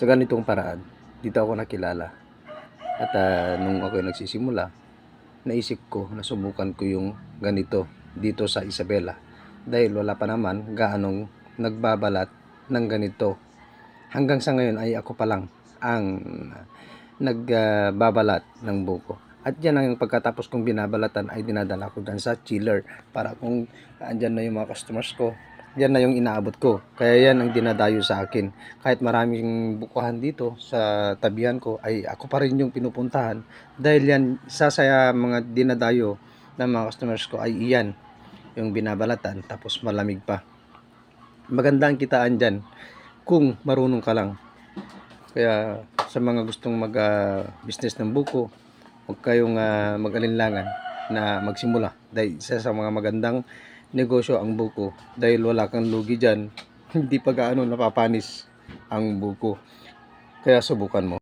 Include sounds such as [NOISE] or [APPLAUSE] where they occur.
Sa ganitong paraan, dito ako nakilala. At ah, nung ako nagsisimula, naisip ko na subukan ko yung ganito dito sa Isabela. Dahil wala pa naman gaanong nagbabalat ng ganito. Hanggang sa ngayon ay ako pa lang ang nagbabalat ng buko. At yan ang pagkatapos kong binabalatan ay dinadala ko dyan sa chiller para kung andyan na yung mga customers ko, yan na yung inaabot ko. Kaya yan ang dinadayo sa akin. Kahit maraming bukuhan dito sa tabihan ko ay ako pa rin yung pinupuntahan. Dahil yan, isa sa mga dinadayo ng mga customers ko ay iyan yung binabalatan tapos malamig pa. Maganda ang kitaan dyan kung marunong ka lang. Kaya sa mga gustong mag-business ng buko, huwag kayong ah, mag-alinlangan na magsimula. Dahil isa sa mga magandang negosyo ang buko. Dahil wala kang lugi dyan, [LAUGHS] hindi pa gaano napapanis ang buko. Kaya subukan mo.